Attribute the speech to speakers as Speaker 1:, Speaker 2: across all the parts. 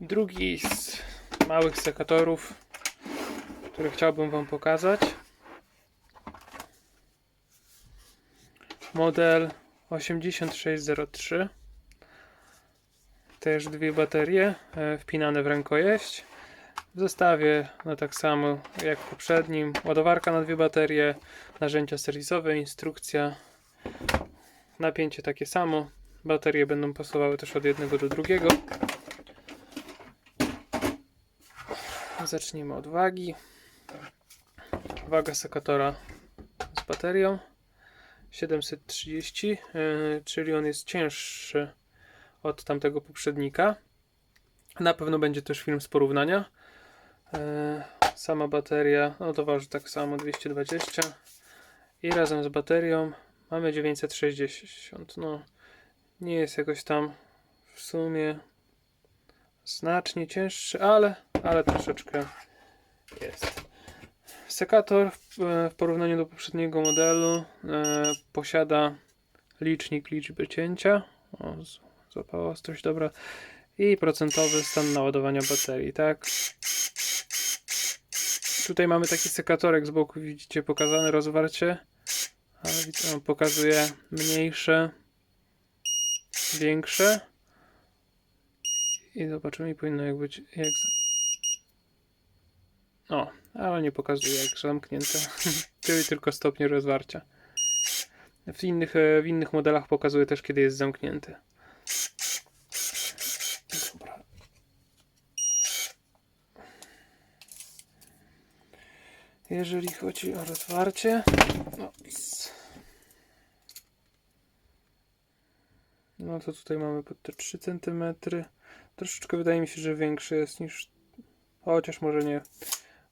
Speaker 1: drugi z małych sekatorów, który chciałbym Wam pokazać. Model 8603. Też dwie baterie e, wpinane w rękojeść. W zestawie, no tak samo jak w poprzednim, ładowarka na dwie baterie, narzędzia serwisowe, instrukcja, napięcie takie samo. Baterie będą pasowały też od jednego do drugiego. Zacznijmy od wagi. Waga sekatora z baterią 730, yy, czyli on jest cięższy od tamtego poprzednika. Na pewno będzie też film z porównania. E, Sama bateria, no to waży tak samo 220 i razem z baterią mamy 960. No, nie jest jakoś tam w sumie znacznie cięższy, ale, ale troszeczkę jest. Sekator w, porównaniu do poprzedniego modelu e, posiada licznik liczby cięcia. O, złapała coś dobra. I procentowy stan naładowania baterii, tak? Tutaj mamy taki sekatorek z boku, widzicie pokazane rozwarcie. Ale on pokazuje mniejsze, większe. I zobaczymy, powinno jak być. Jak... O, ale nie pokazuje jak zamknięte. Tylko stopnie rozwarcia. W innych, e, w innych modelach pokazuje też, kiedy jest zamknięty. Dobra. Jeżeli chodzi o rozwarcie, no, no to tutaj mamy pod te 3 cm. Troszeczkę wydaje mi się, że większy jest niż. Chociaż może nie.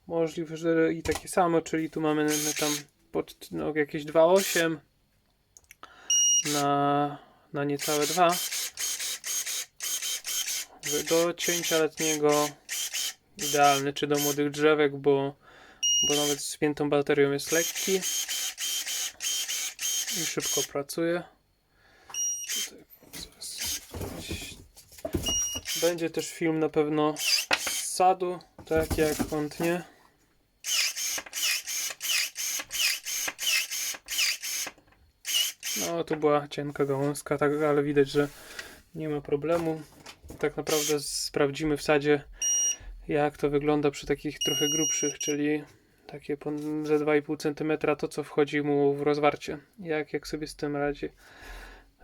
Speaker 1: Możliwe, że i takie samo, czyli tu mamy tam pod no, jakieś 2,8 na, na niecałe 2. Do cięcia letniego idealny, czy do młodych drzewek, bo, bo nawet z spiętą baterią jest lekki i szybko pracuje. Będzie też film na pewno z sadu, tak jak kątnie. No, tu była cienka gałązka, tak, ale widać, że nie ma problemu. Tak naprawdę sprawdzimy w sadzie, jak to wygląda przy takich trochę grubszych, czyli takie ze 2,5 cm, to co wchodzi mu w rozwarcie. Jak, jak sobie z tym radzi.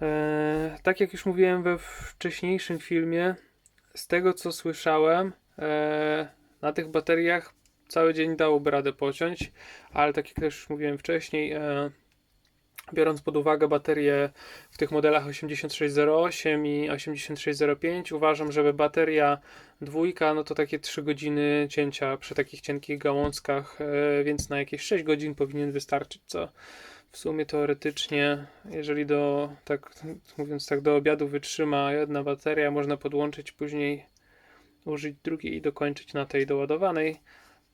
Speaker 1: Eee, tak jak już mówiłem we wcześniejszym filmie, z tego co słyszałem, eee, na tych bateriach cały dzień dałoby radę pociąć, ale tak jak też już mówiłem wcześniej, eee, biorąc pod uwagę baterie w tych modelach 8608 i 8605, uważam, żeby bateria dwójka, no to takie 3 godziny cięcia przy takich cienkich gałązkach, e, więc na jakieś 6 godzin powinien wystarczyć, co w sumie teoretycznie, jeżeli do, tak mówiąc tak, do obiadu wytrzyma jedna bateria, można podłączyć później, użyć drugiej i dokończyć na tej doładowanej,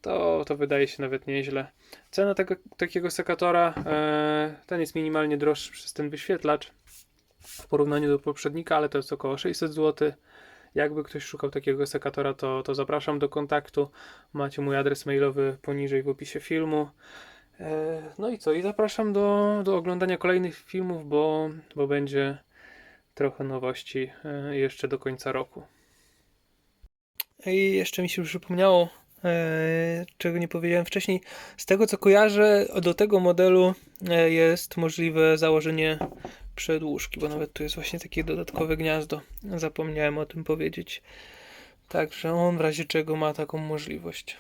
Speaker 1: to, to wydaje się nawet nieźle. Cena tego, takiego sekatora, e, ten jest minimalnie droższy przez ten wyświetlacz w porównaniu do poprzednika, ale to jest około 600 zł. Jakby ktoś szukał takiego sekatora, to, to zapraszam do kontaktu. Macie mój adres mailowy poniżej w opisie filmu. E, no i co? I zapraszam do, do oglądania kolejnych filmów, bo, bo będzie trochę nowości e, jeszcze do końca roku. I jeszcze mi się przypomniało, czego nie powiedziałem wcześniej. Z tego co kojarzę, do tego modelu e, jest możliwe założenie przedłużki, bo nawet tu jest właśnie takie dodatkowe gniazdo. Zapomniałem o tym powiedzieć. Także on w razie czego ma taką możliwość.